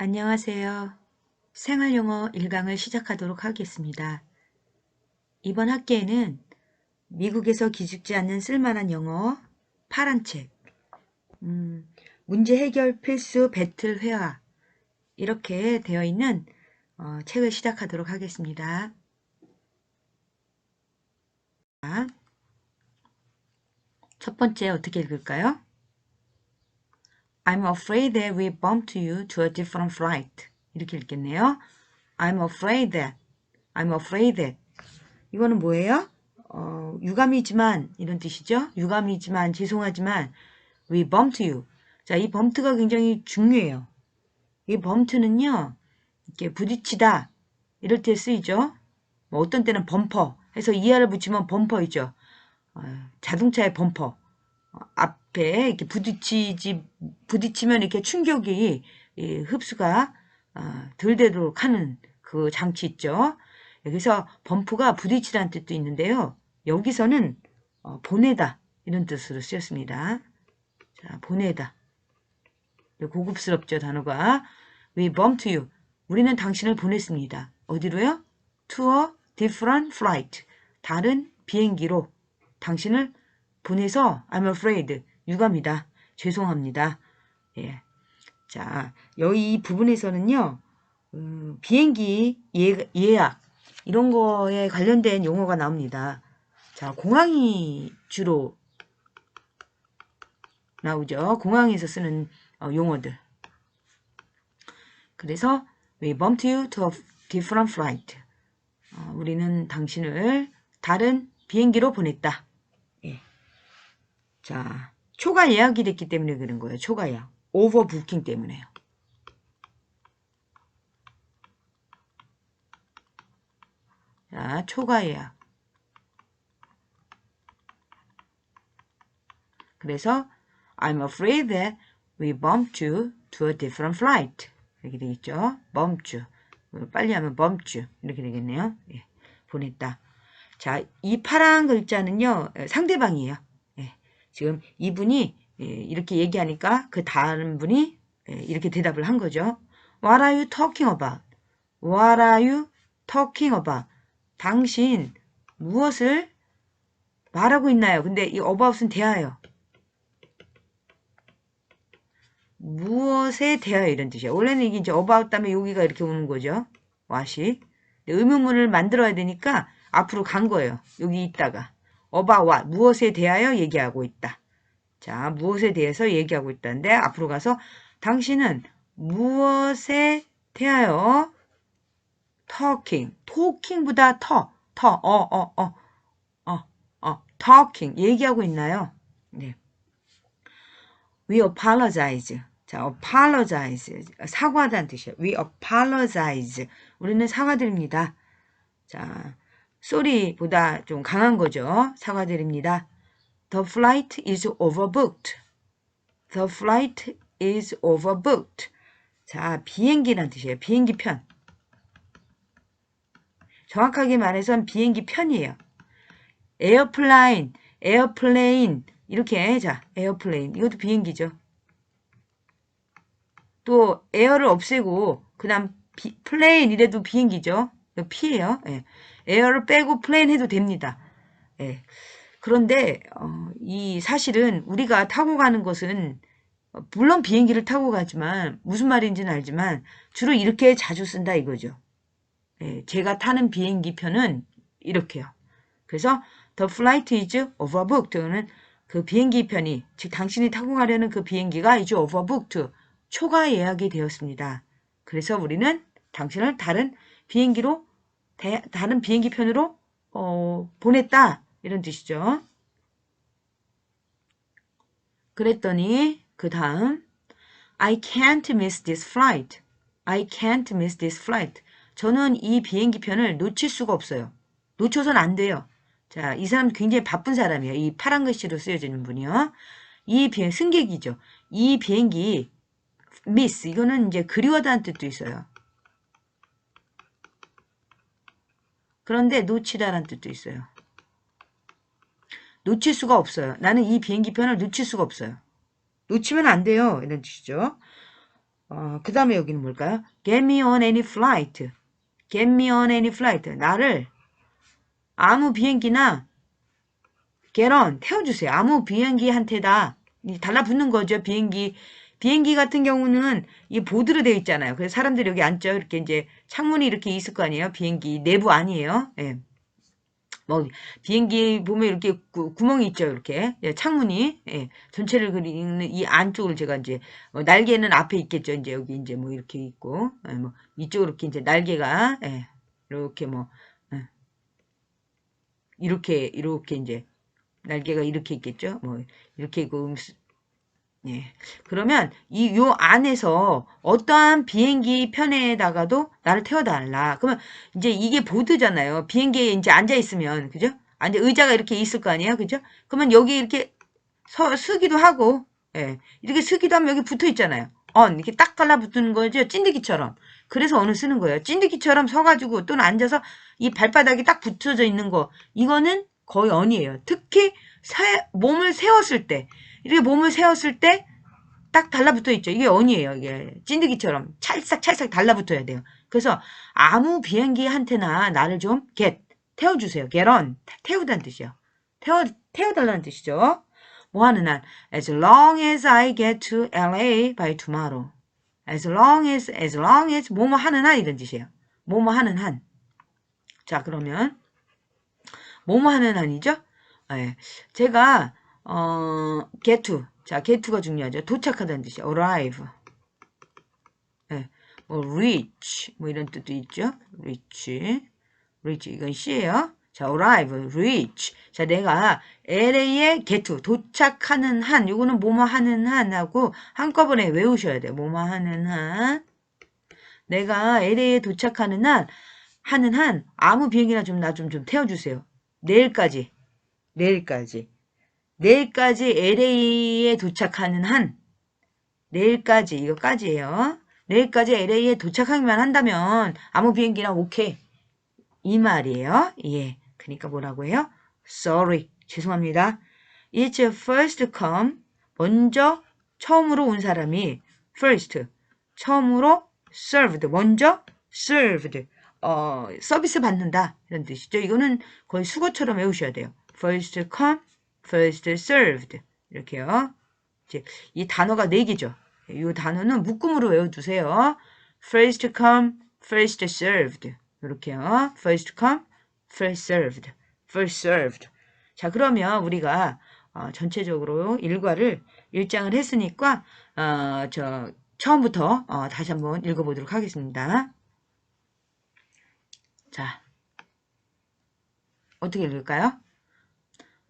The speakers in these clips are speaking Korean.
안녕하세요. 생활영어 1강을 시작하도록 하겠습니다. 이번 학기에는 미국에서 기죽지 않는 쓸만한 영어 파란 책, 음, 문제 해결 필수 배틀 회화 이렇게 되어 있는 어, 책을 시작하도록 하겠습니다. 자, 첫 번째 어떻게 읽을까요? I'm afraid that we bumped you to a different flight. 이렇게 읽겠네요. I'm afraid that. I'm afraid that. 이거는 뭐예요? 어, 유감이지만 이런 뜻이죠. 유감이지만 죄송하지만 we bumped you. 자, 이 bumped가 굉장히 중요해요. 이 bumped는요. 이렇게 부딪히다 이럴 때 쓰이죠. 뭐 어떤 때는 범퍼 해서 이하를 붙이면 범퍼이죠. 어, 자동차의 범퍼. 어, 앞 에 이렇게 부딪히지 부딪히면 이렇게 충격이 흡수가 어, 덜 되도록 하는 그 장치 있죠. 여기서 범프가 부딪히다는 뜻도 있는데요. 여기서는 어, 보내다 이런 뜻으로 쓰였습니다. 자, 보내다. 고급스럽죠 단어가. We bumped you. 우리는 당신을 보냈습니다. 어디로요? To a different flight. 다른 비행기로 당신을 보내서 I'm afraid 유감이다. 죄송합니다. 예. 자, 여기 이 부분에서는요. 음, 비행기 예, 예약 이런 거에 관련된 용어가 나옵니다. 자, 공항이 주로 나오죠. 공항에서 쓰는 어, 용어들. 그래서 we bumped you to a different flight. 어, 우리는 당신을 다른 비행기로 보냈다. 자, 초과 예약이 됐기 때문에 그런 거예요. 초과 예약. 오버부킹 때문에요. 자, 초과 예약. 그래서 I'm afraid that we bumped you to a different flight. 이렇게 되겠죠. bumped you. 빨리 하면 bumped you. 이렇게 되겠네요. 예, 보냈다. 자, 이 파란 글자는요. 상대방이에요. 지금 이분이 예, 이렇게 얘기하니까 그 다른 분이 예, 이렇게 대답을 한 거죠. What are you talking about? What are you talking about? 당신 무엇을 말하고 있나요? 근데 이 about은 대하여. 무엇에 대하여 이런 뜻이야. 원래는 이게 이제 about 다음에 여기가 이렇게 오는 거죠. what이. 의문문을 만들어야 되니까 앞으로 간 거예요. 여기 있다가. 어바와 무엇에 대하여 얘기하고 있다. 자, 무엇에 대해서 얘기하고 있다는데 앞으로 가서 당신은 무엇에 대하여 talking, talking보다 터, 터, 어, 어, 어, 어, 어, talking 얘기하고 있나요? 네. We apologize. 자, apologize. 사과하다는 뜻이에요. We apologize. 우리는 사과드립니다. 자, sorry보다 좀 강한 거죠. 사과드립니다. The flight is overbooked. The flight is overbooked. 자, 비행기란 뜻이에요. 비행기 편. 정확하게 말해서 비행기 편이에요. 에어플라인, 에어플레인 이렇게 자, 에어플레인 이것도 비행기죠. 또 에어를 없애고 그다음 플레인 이래도 비행기죠. 피해요. 예. 에어를 빼고 플레인 해도 됩니다. 예. 그런데 어, 이 사실은 우리가 타고 가는 것은 어, 물론 비행기를 타고 가지만 무슨 말인지는 알지만 주로 이렇게 자주 쓴다 이거죠. 예, 제가 타는 비행기 편은 이렇게요. 그래서 the flight is overbooked. 그 비행기 편이 즉 당신이 타고 가려는 그 비행기가 이제 overbooked 초과 예약이 되었습니다. 그래서 우리는 당신을 다른 비행기로 대, 다른 비행기 편으로 어, 보냈다 이런 뜻이죠. 그랬더니 그 다음 I can't miss this flight. I can't miss this flight. 저는 이 비행기 편을 놓칠 수가 없어요. 놓쳐선 안 돼요. 자, 이 사람 굉장히 바쁜 사람이에요. 이 파란 글씨로 쓰여지는 분이요. 이 비행 승객이죠. 이 비행기 miss 이거는 이제 그리워다는 뜻도 있어요. 그런데 놓치다라는 뜻도 있어요. 놓칠 수가 없어요. 나는 이 비행기 편을 놓칠 수가 없어요. 놓치면 안 돼요. 이런 뜻이죠. 어, 그 다음에 여기는 뭘까요? Get me on any flight. Get me on any flight. 나를 아무 비행기나 get on 태워주세요. 아무 비행기한테다 이 달라붙는 거죠. 비행기 비행기 같은 경우는 이 보드로 되어 있잖아요. 그래서 사람들이 여기 앉죠. 이렇게 이제 창문이 이렇게 있을 거 아니에요. 비행기 내부 아니에요. 예. 뭐 비행기 보면 이렇게 구, 멍이 있죠 이렇게 예, 창문이 예, 전체를 그리는 이 안쪽을 제가 이제 어, 날개는 앞에 있겠죠 이제 여기 이제 뭐 이렇게 있고 예, 뭐 이쪽으로 이렇게 이제 날개가 예, 이렇게 뭐 예, 이렇게 이렇게 이제 날개가 이렇게 있겠죠 뭐 이렇게 있고 음, 예. 그러면 이 요 안에서 어떠한 비행기 편에다가도 나를 태워달라. 그러면 이제 이게 보드잖아요. 비행기에 이제 앉아 있으면 그죠? 앉아 의자가 이렇게 있을 거 아니에요, 그죠? 그러면 여기 이렇게 서 쓰기도 하고, 예. 이렇게 쓰기도 하면 여기 붙어 있잖아요. 언 이렇게 딱 달라붙는 거죠, 찐득이처럼. 그래서 언을 쓰는 거예요. 찐득이처럼 서가지고 또는 앉아서 이 발바닥이 딱 붙여져 있는 거, 이거는 거의 언이에요. 특히 세, 몸을 세웠을 때. 이렇게 몸을 세웠을 때 딱 달라붙어 있죠. 이게 언이에요. 이게 찐득이처럼 찰싹찰싹 달라붙어야 돼요. 그래서 아무 비행기한테나 나를 좀 get 태워주세요. get on 태우다는 뜻이요. 태워 태워달라는 뜻이죠. 뭐 하는 한 as long as I get to LA by tomorrow. as long as as long as 뭐뭐 하는 한 이런 뜻이에요. 뭐뭐 하는 한. 자 그러면 뭐뭐 하는 한이죠. 네. 제가 어, get to. 자, get to가 중요하죠. 도착하다는 뜻이에요. arrive. 네. 뭐, reach. 뭐, 이런 뜻도 있죠. reach. reach. 이건 C예요. 자, arrive, reach. 자, 내가 LA에 get. 도착하는 한. 이거는 뭐뭐 하는 한하고 한꺼번에 외우셔야 돼요. 뭐뭐 하는 한. 내가 LA에 도착하는 한. 하는 한. 아무 비행기나 좀 나 좀좀 태워 주세요. 내일까지. 내일까지. 내일까지 LA에 도착하는 한 내일까지 이거까지예요. 내일까지 LA에 도착하기만 한다면 아무 비행기나 오케이 이 말이에요. 예, 그러니까 뭐라고 해요? Sorry, 죄송합니다. It's first come 먼저 처음으로 온 사람이 first 처음으로 served 먼저 served 어 서비스 받는다 이런 뜻이죠. 이거는 거의 수거처럼 외우셔야 돼요. first come first served 이렇게요. 이제 이 단어가 네 개죠. 이 단어는 묶음으로 외워두세요. first come, first served 이렇게요. first come, first served, first served. 자 그러면 우리가 어, 전체적으로 일과를 일장을 했으니까 어, 저 처음부터 어, 다시 한번 읽어보도록 하겠습니다. 자 어떻게 읽을까요?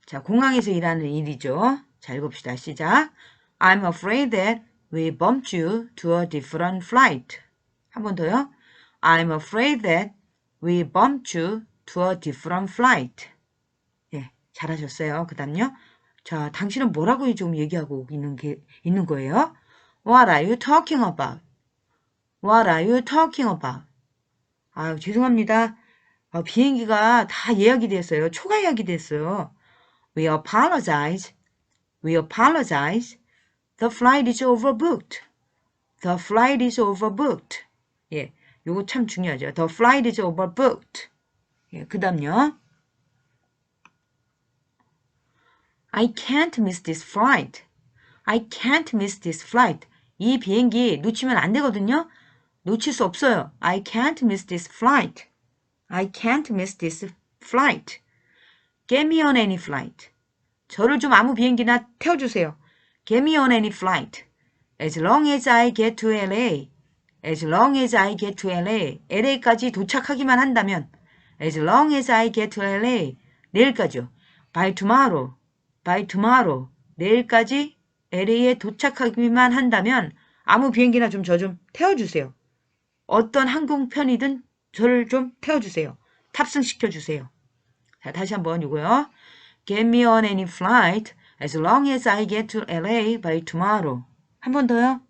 자, 공항에서 일하는 일이죠. 자, 읽읍시다. 시작. I'm afraid that we bumped you to a different flight. 한 번 더요. I'm afraid that we bumped you to a different flight. 예, 잘하셨어요. 그 다음요. 자, 당신은 뭐라고 좀 얘기하고 있는 게, 있는 거예요? What are you talking about? What are you talking about? 아유, 죄송합니다. 아, 비행기가 다 예약이 됐어요. 초과 예약이 됐어요. We apologize. We apologize. The flight is overbooked. The flight is overbooked. 예, 요거 참 중요하죠. The flight is overbooked. 예, 그 다음요. I can't miss this flight. I can't miss this flight. 이 비행기 놓치면 안 되거든요. 놓칠 수 없어요. I can't miss this flight. I can't miss this flight. Get me on any flight. 저를 좀 아무 비행기나 태워주세요. Get me on any flight. As long as I get to LA. As long as I get to LA. LA까지 도착하기만 한다면. As long as I get to LA. 내일까지요. By tomorrow. By tomorrow. 내일까지 LA에 도착하기만 한다면 아무 비행기나 좀 저좀 태워주세요. 어떤 항공편이든 저를 좀 태워주세요. 탑승시켜주세요. 자, 다시 한번 이거요. Get me on any flight as long as I get to LA by tomorrow. 한 번 더요.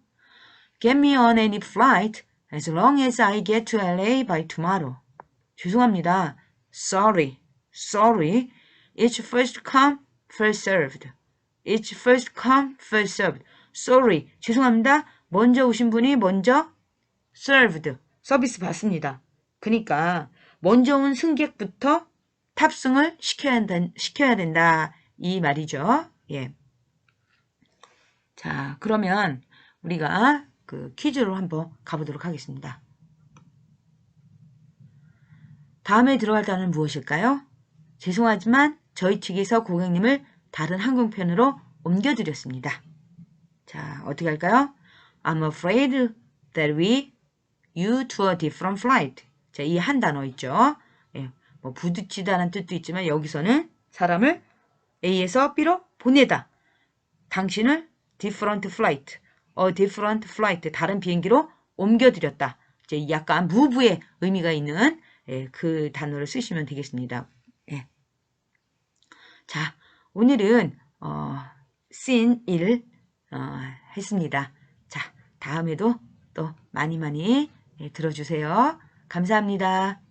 Get me on any flight as long as I get to LA by tomorrow. 죄송합니다. Sorry. Sorry. It's first come, first served. It's first come, first served. Sorry. 죄송합니다. 먼저 오신 분이 먼저 served, 서비스 받습니다. 그러니까 먼저 온 승객부터 탑승을 시켜야 한다, 시켜야 된다. 이 말이죠. 예. 자, 그러면 우리가 그 퀴즈로 한번 가보도록 하겠습니다. 다음에 들어갈 단어는 무엇일까요? 죄송하지만 저희 측에서 고객님을 다른 항공편으로 옮겨드렸습니다. 자, 어떻게 할까요? I'm afraid that we you to a different flight. 자, 이 한 단어 있죠. 예, 뭐 부딪히다는 뜻도 있지만 여기서는 사람을 A에서 B로 보내다. 당신을 different flight, a different flight, 다른 비행기로 옮겨드렸다. 이제 약간 무브의 의미가 있는 예, 그 단어를 쓰시면 되겠습니다. 예. 자, 오늘은 어, 씬1 어, 했습니다. 자, 다음에도 또 많이 많이 예, 들어주세요. 감사합니다.